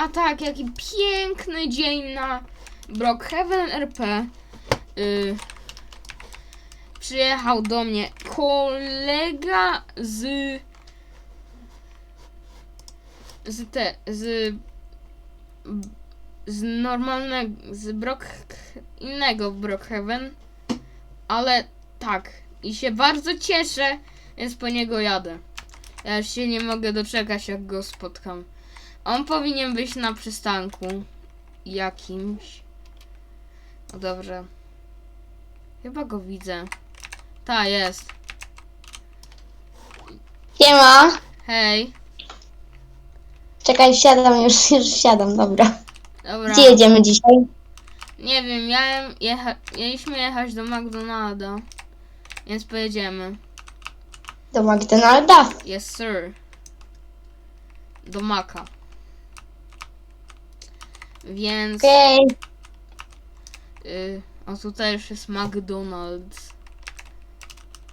A tak, jaki piękny dzień na Brookhaven RP. Y, przyjechał do mnie kolega z z te z z normalnego z Brook innego Brookhaven ale tak i się bardzo cieszę więc po niego jadę. Ja już się nie mogę doczekać jak go spotkam on powinien być na przystanku jakimś no dobrze chyba go widzę ta jest Siema. hej Czekaj, wsiadam już, już wsiadam, dobra. dobra Gdzie jedziemy dzisiaj? Nie wiem, miałem jecha- mieliśmy jechać do McDonalda, więc pojedziemy. Do McDonalda. Yes, sir. Do Maka. Więc, Okej. y, o tutaj już jest McDonald's.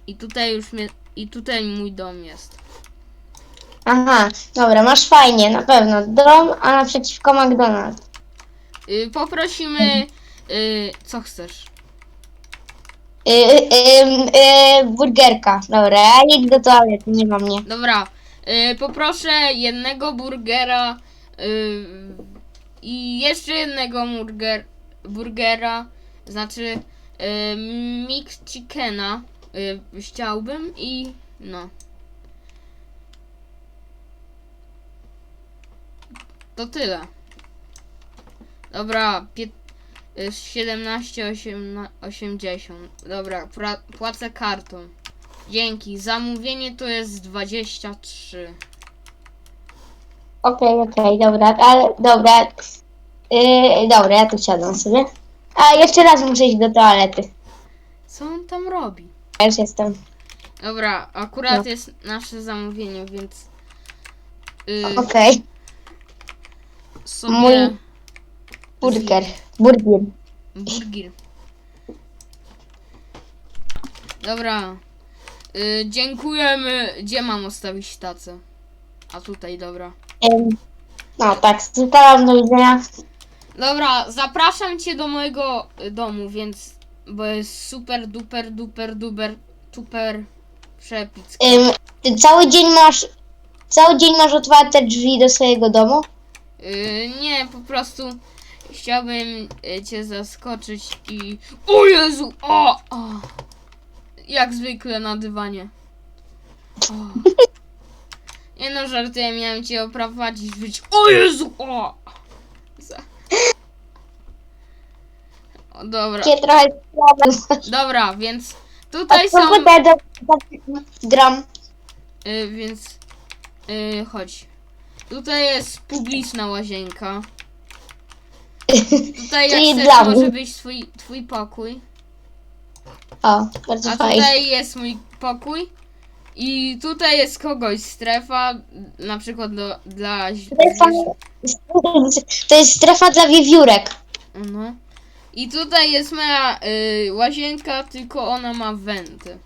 I tutaj już mnie, i tutaj mój dom jest. Aha, dobra, masz fajnie, na pewno. Dom, a naprzeciwko McDonald's. Y, poprosimy, y, co chcesz? Yy, yy, yy, burgerka. Dobra, ja idę do toalety, nie ma mnie. Dobra, y, poproszę jednego burgera y, i jeszcze jednego burger, burgera, znaczy y, mix chickena y, chciałbym i no. To tyle. Dobra, pie, y, 17, 18, 80. Dobra, płacę kartą. Dzięki. Zamówienie to jest 23. Okej, okej, dobra, ale dobra. Yy, dobra, ja tu siadam sobie. A jeszcze raz muszę iść do toalety. Co on tam robi? Ja już jestem. Dobra, akurat No. jest nasze zamówienie, więc y, Okej, sobie mój burger. Burger. burger. Dobra. Y, dziękujemy. Gdzie mam ustawić tacę? A tutaj, dobra. No tak, zostałam do widzenia. Dobra, zapraszam cię do mojego y, domu, więc bo jest super duper duper duper super przepicki. Ym, ty cały dzień masz. Cały dzień masz otwarte drzwi do swojego domu? Yy, nie, po prostu chciałbym y, cię zaskoczyć i... O Jezu! O! o! Jak zwykle na dywanie. O. Nie no, żartuję, miałem cię oprowadzić, być... O Jezu! O! Za- O, dobra, Takie trochę sprawy. dobra, więc tutaj są... Komputer do, do, gram. Y, więc y, chodź. Tutaj jest publiczna łazienka. Tutaj jak Czyli chcesz dla może mnie. być twój, twój pokój. O, bardzo A fajnie. tutaj jest mój pokój. I tutaj jest kogoś strefa, na przykład do, dla ź- To jest, strefa dla wiewiórek. no. I tutaj jest moja y, łazienka, tylko ona ma wenty.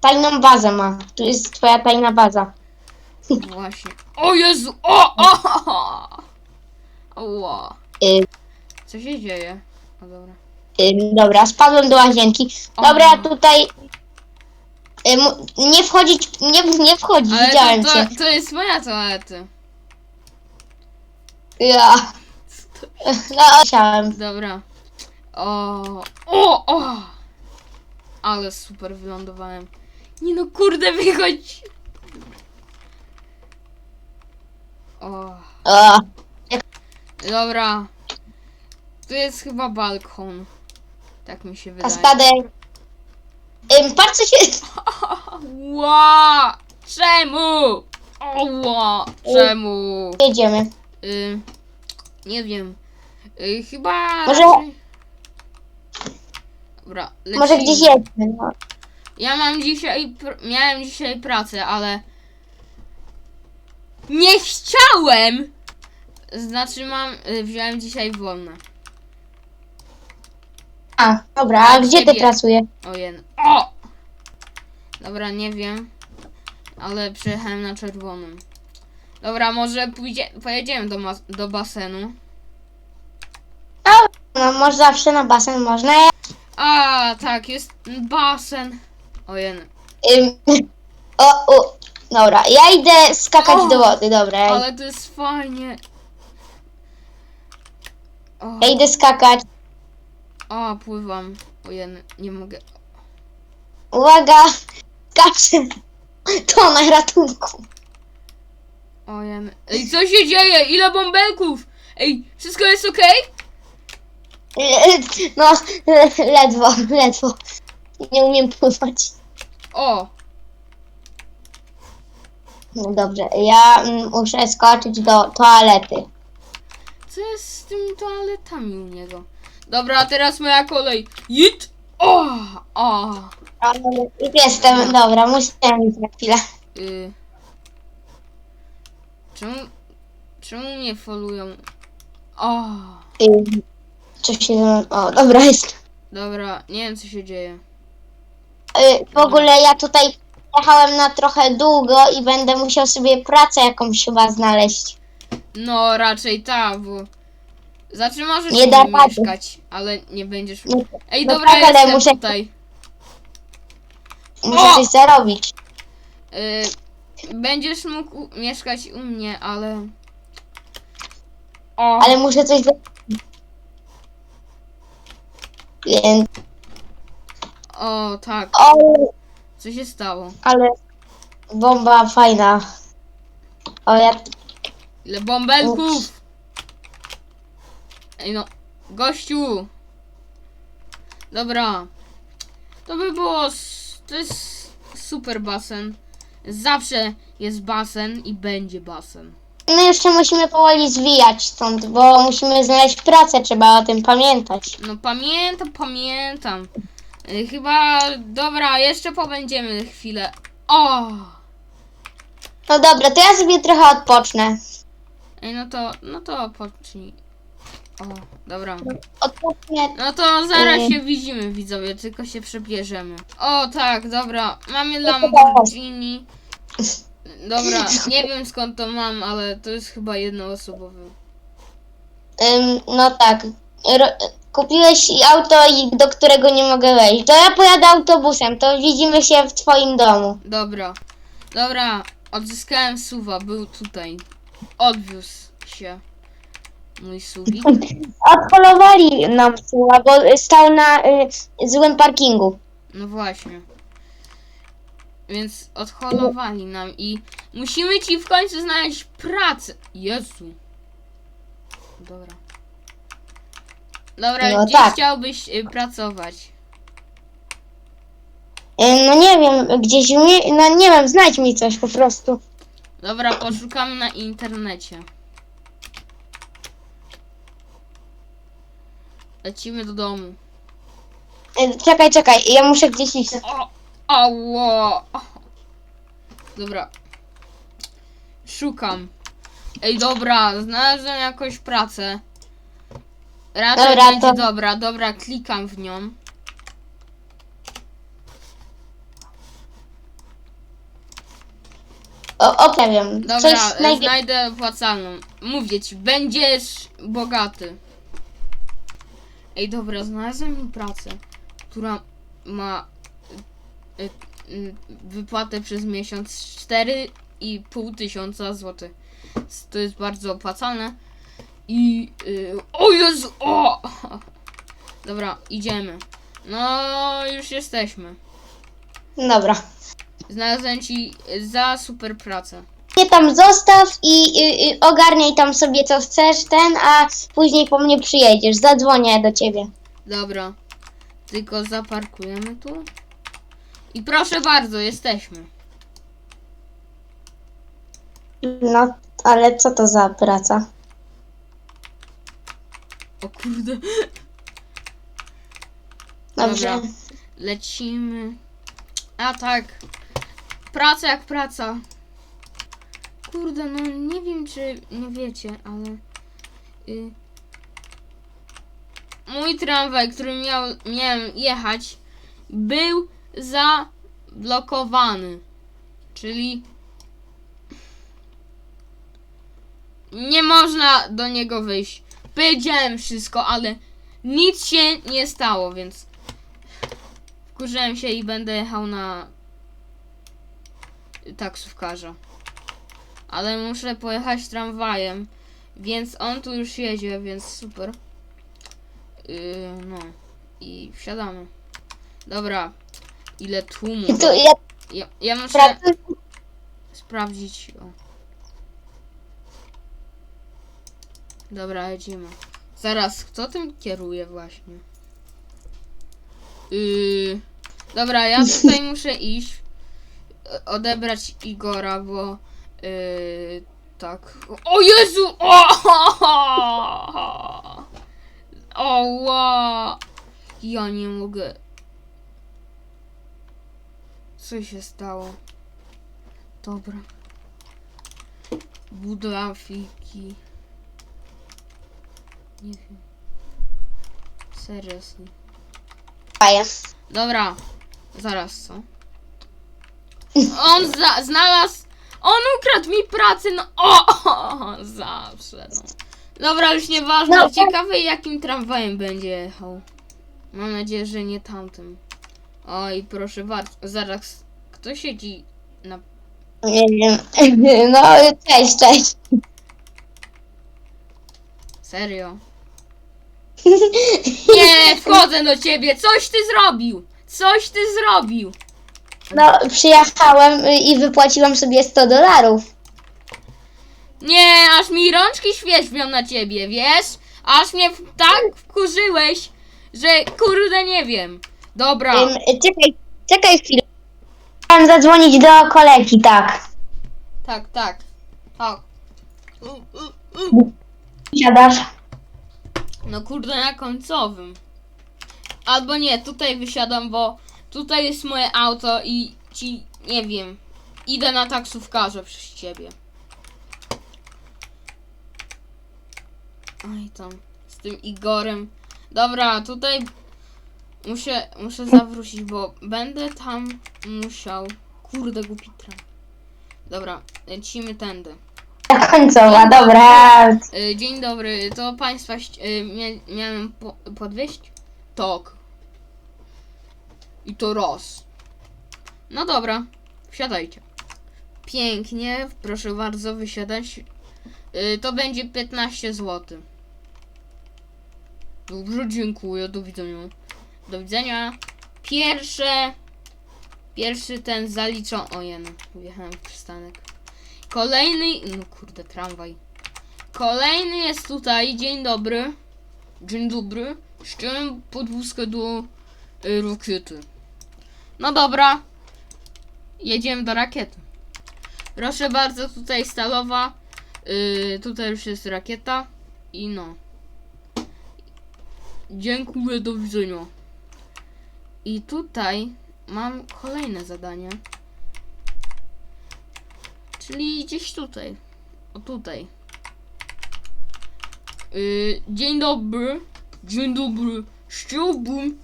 Tajną bazę ma. Tu jest twoja tajna baza. Właśnie. O Jezu! O! O! o, o. Ła. Y, Co się dzieje? O dobra. y, dobra, spadłem do łazienki. Dobra, tutaj... Y, mu- nie wchodzić, nie, nie wchodzić, Ale widziałem to, cię. to, to jest moja toaleta. Ja. No, chciałem. Dobra. O, o, o! Ale super wylądowałem. Nie no, kurde, wychodź! O, O, dobra. Tu jest chyba balkon. Tak mi się wydaje. kaskadę. Ym, patrz co się... Ła! Czemu? O, ła! Czemu? Jedziemy. Y, nie wiem. Y, chyba. Może- raczej- Dobra, Może lecimy. gdzieś jedźmy. No. Ja mam dzisiaj. Pr- miałem dzisiaj pracę, ale. Nie chciałem! Znaczy mam. y, Wziąłem dzisiaj wolne. A, dobra, a gdzie ty Ciebie. pracujesz? Ojej. O! Dobra, nie wiem. Ale przejechałem na czerwonym. Dobra, może pójdzie, pojedziemy do, mas- do basenu. No, może zawsze na basen można. Ja, A, tak, jest basen. Ojej. ym, o, o, dobra, ja idę skakać O, do wody, dobra. Ale to jest fajnie. O, ja idę skakać. O pływam. Ojej, nie mogę. Uwaga, skaczę. To na ratunku. Ojej. Ej, co się dzieje? Ile bąbelków? Ej, wszystko jest okej? No, le- ledwo, ledwo. Nie umiem pływać. O, No dobrze, ja mm, muszę skoczyć do toalety. co jest z tymi toaletami u niego? Dobra, a teraz moja kolej. Jit! O, o. Jestem, dobra, musiałem iść na chwilę. Y... Czemu... Czemu mnie folują? O, Co się... O, dobra, jest. dobra, nie wiem co się dzieje. Y, W ogóle ja tutaj jechałem na trochę długo i będę musiał sobie pracę jakąś chyba znaleźć. No, raczej tak, bo... Znaczy możesz Nie da rady. mieszkać, ale nie będziesz... Ej, no dobra, tak, ale jestem muszę- tutaj. Muszę O! coś zarobić. Y... Będziesz mógł u- mieszkać u mnie, ale... O, Ale muszę coś zarobić. Więc... o, tak. O, Co się stało? ale... Bomba fajna. O, ja... Ile bąbelków! Ej no, gościu! Dobra. To by było... To jest super basen. Zawsze jest basen i będzie basen. No jeszcze musimy powoli zwijać stąd, bo musimy znaleźć pracę, trzeba o tym pamiętać. No pamiętam, pamiętam. Chyba... Dobra, jeszcze pobędziemy chwilę. O! No dobra, to ja sobie trochę odpocznę. Ej, no to... No to odpocznij. O, dobra. Odpocznę. No to zaraz się widzimy, widzowie, tylko się przebierzemy. O, tak, dobra, mamy Lamborghini. Dobra, nie wiem skąd to mam, ale to jest chyba jednoosobowy. Ym, no tak. Ro- kupiłeś auto, i do którego nie mogę wejść. To ja pojadę autobusem, to widzimy się w twoim domu. Dobra, dobra, odzyskałem suwa, był tutaj. Odwiózł się mój suwik. Odholowali nam Suła, bo stał na y, złym parkingu. No właśnie. Więc odholowali nam i musimy ci w końcu znaleźć pracę. Jezu. Dobra. Dobra, No gdzie tak. chciałbyś y, pracować? Y, no nie wiem, gdzieś, mi- no nie wiem, znajdź mi coś po prostu. Dobra, poszukamy na internecie. Lecimy do domu. Czekaj, czekaj, ja muszę gdzieś iść. O, ało. Dobra. Szukam. Ej, dobra, znalazłem jakąś pracę. Raczej Dobra, będzie to- dobra, dobra, klikam w nią. O, o nie wiem, Dobra, coś e, znajdę. znajdę opłacalną. Mówię ci, będziesz bogaty. Ej, dobra, znalazłem pracę, która ma y, y, y, wypłatę przez miesiąc 4,5 tysiąca złotych. To jest bardzo opłacalne. I... Y, o Jezu! O! Dobra, idziemy. No, już jesteśmy. Dobra. Znalazłem ci za super pracę. Mnie tam zostaw i, i, i ogarniaj tam sobie co chcesz, ten, a później po mnie przyjedziesz. Zadzwonię do ciebie. Dobra. Tylko zaparkujemy tu. I proszę bardzo, jesteśmy. No, ale co to za praca? O kurde. Dobrze. Dobra. Lecimy. A tak. Praca jak praca. Kurde, no nie wiem czy nie wiecie, ale. Y, mój tramwaj, który miał, miałem jechać, był zablokowany. Czyli. Nie można do niego wyjść. Powiedziałem wszystko, ale nic się nie stało, więc wkurzyłem się i będę jechał na taksówkarza. Ale muszę pojechać tramwajem, więc on tu już jedzie, więc super. Yy, no i wsiadamy. Dobra, ile tłumu. Tu ja Ja, ja muszę sprawdzić. O. Dobra, jedziemy. Zaraz, kto tym kieruje właśnie? Yy, dobra, ja tutaj muszę iść. e, Odebrać Igora, bo yy, tak. O Jezu! O! O! Ja nie mogę. Co się stało? Dobra. Budafiki. Nie wiem. Seriously. Dobra. Zaraz, co? On za znalazł... On ukradł mi pracę, no o, o, zawsze, no. Dobra, już nieważne. No, Ciekawe jakim tramwajem będzie jechał. Mam nadzieję, że nie tamtym. Oj, proszę bardzo. Zaraz, kto siedzi na... Nie wiem. No, cześć, cześć. Serio? Nie, wchodzę do ciebie. Coś ty zrobił. Coś ty zrobił. No, przyjechałem i wypłaciłam sobie 100 dolarów. Nie, aż mi rączki świeżbią na ciebie, wiesz? Aż mnie w- tak wkurzyłeś, że kurde nie wiem. Dobra. Ym, Czekaj, czekaj chwilę. Chciałem zadzwonić do kolegi, tak. Tak, tak. Tak. U, u, u. Siadasz? No kurde na końcowym. Albo nie, tutaj wysiadam, bo tutaj jest moje auto i ci, nie wiem, idę na taksówkarza przez ciebie. Oj tam, z tym Igorem. Dobra, tutaj muszę, muszę zawrócić, bo będę tam musiał. Kurde, głupi tram. Dobra, lecimy tędy. Końcowa, dobra. Y, Dzień dobry, to państwa y, mia- miałem po podwieźć? Tak. I to raz. No dobra, wsiadajcie. Pięknie, proszę bardzo wysiadać. Y, To będzie 15 zł. Dobrze, dziękuję, do widzenia. Do widzenia. Pierwsze. Pierwszy ten zaliczą. O jen, wjechałem w przystanek. Kolejny. No kurde, tramwaj. Kolejny jest tutaj. Dzień dobry. Dzień dobry. Chciałem podwózkę do y. No dobra. Jedziemy do rakiety. Proszę bardzo, tutaj stalowa. Y, tutaj już jest rakieta. I no. Dziękuję, do widzenia. I tutaj mam kolejne zadanie. Czyli gdzieś tutaj. O tutaj. Y, dzień dobry. Dzień dobry. Chciałbym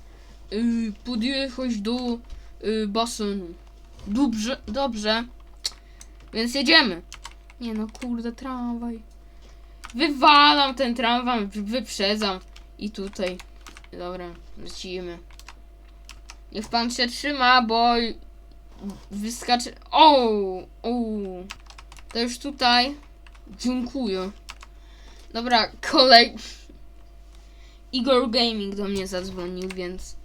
y, podjechać do y, basenu. Dobrze, dobrze. Więc jedziemy. Nie no, kurde, tramwaj. Wywalam ten tramwaj, wy- wyprzedzam. I tutaj. Dobra, lecimy. Niech pan się trzyma, bo wyskacze. O! O! To już tutaj. Dziękuję. Dobra, kolej. Igor Gaming do mnie zadzwonił, więc.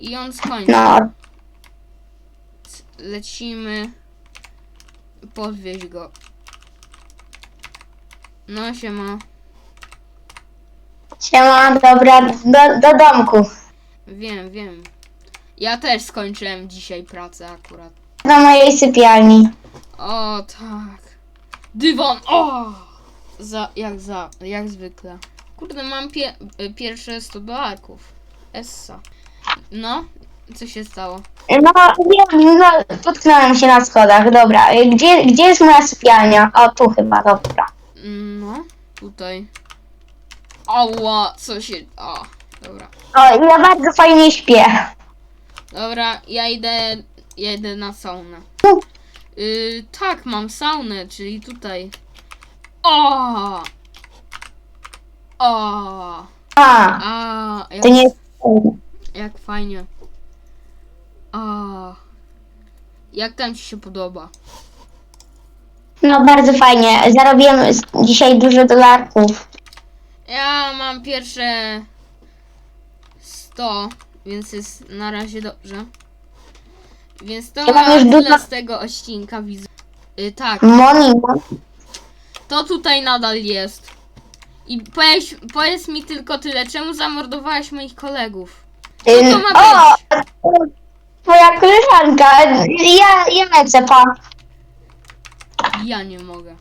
I on skończył. Lecimy. Podwieźć go. No siema. siema, dobra, do, do domku. Wiem, wiem. Ja też skończyłem dzisiaj pracę akurat. Do mojej sypialni. O tak. Dywan. O! Za, jak za, jak zwykle. Kurde, mam pie, y, pierwsze 100 dolarków. Essa. No, co się stało? No, wiem, no, potknąłem się na schodach, dobra. Y, Gdzie, gdzie jest moja sypialnia? O, tu chyba, dobra. No, tutaj. Ała, co się... O, dobra. O, ja bardzo fajnie śpię. Dobra, ja idę, ja idę na saunę. Yy, tak, mam saunę, czyli tutaj. O! O! A, A! Jak, to nie jest... jak fajnie. A! Jak tam ci się podoba? No bardzo fajnie. Zarobiłem dzisiaj dużo dolarków. Ja mam pierwsze 100, więc jest na razie dobrze. Więc to Ja mam ma już tyle dużo- z tego odcinka widzę. Y, tak, Money, money. to tutaj nadal jest. I powiedz, powiedz mi tylko tyle, czemu zamordowałeś moich kolegów? Co to ma O! Twoja koleżanka. Ja, ja lecę, pa. Ja nie mogę.